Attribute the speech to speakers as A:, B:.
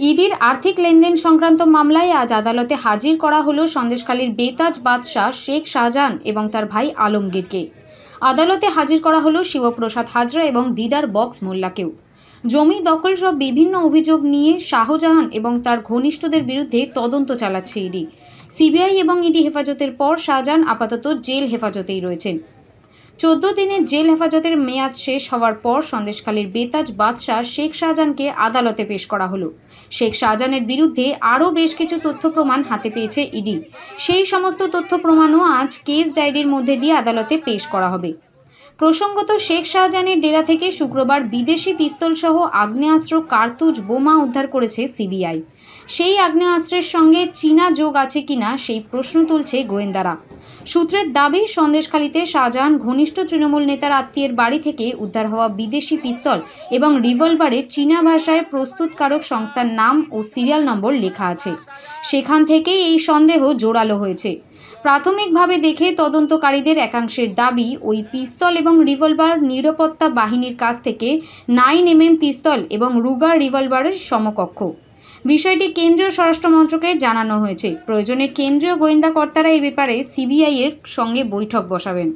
A: ইডির আর্থিক লেনদেন সংক্রান্ত মামলায় আজ আদালতে হাজির করা হলো সন্দেশখালীর বেতাজ বাদশাহ শেখ শাহজাহান এবং তার ভাই আলমগীরকে। আদালতে হাজির করা হলো শিবপ্রসাদ হাজরা এবং দিদার বক্স মোল্লাকেও। জমি দখল সব বিভিন্ন অভিযোগ নিয়ে শাহজাহান এবং তার ঘনিষ্ঠদের বিরুদ্ধে তদন্ত চালাচ্ছে ইডি। সিবিআই এবং ইডি হেফাজতের পর শাহজাহান আপাতত জেল হেফাজতেই রয়েছেন। চোদ্দ দিনের জেল হেফাজতের মেয়াদ শেষ হওয়ার পর সন্দেশখালীর বেতাজ বাদশাহ শেখ শাহজাহানকে আদালতে পেশ করা হলো। শেখ শাহজাহানের বিরুদ্ধে আরও বেশ কিছু তথ্য প্রমাণ হাতে পেয়েছে ইডি। সেই সমস্ত তথ্য প্রমাণও আজ কেস ডায়েরির মধ্যে দিয়ে আদালতে পেশ করা হবে। প্রসঙ্গত শেখ শাহজাহানের ডেরা থেকে শুক্রবার বিদেশি পিস্তলসহ আগ্নেয়াস্ত্র, কার্তুজ, বোমা উদ্ধার করেছে সিবিআই। সেই আগ্নেয়াস্ত্রের সঙ্গে চীনা যোগ আছে কিনা সেই প্রশ্ন তুলছে গোয়েন্দারা। সূত্রের দাবি, সন্দেশখালীতে শাহজাহান ঘনিষ্ঠ তৃণমূল নেতার আত্মীয়ের বাড়ি থেকে উদ্ধার হওয়া বিদেশি পিস্তল এবং রিভলভারে চীনা ভাষায় প্রস্তুতকারক সংস্থার নাম ও সিরিয়াল নম্বর লেখা আছে। সেখান থেকেই এই সন্দেহ জোরালো হয়েছে। প্রাথমিকভাবে দেখে তদন্তকারীদের একাংশের দাবি, ওই পিস্তল এবং রিভলভার নিরাপত্তা বাহিনীর কাছ থেকে নাইন এমএম পিস্তল এবং রুগার রিভলভারের সমকক্ষ। বিষয়টি কেন্দ্রীয় স্বরাষ্ট্র মন্ত্রকে জানানো হয়েছে। প্রয়োজনে কেন্দ্রীয় গোয়েন্দা কর্তারা এই ব্যাপারে সিবিআইয়ের সঙ্গে বৈঠক বসাবেন।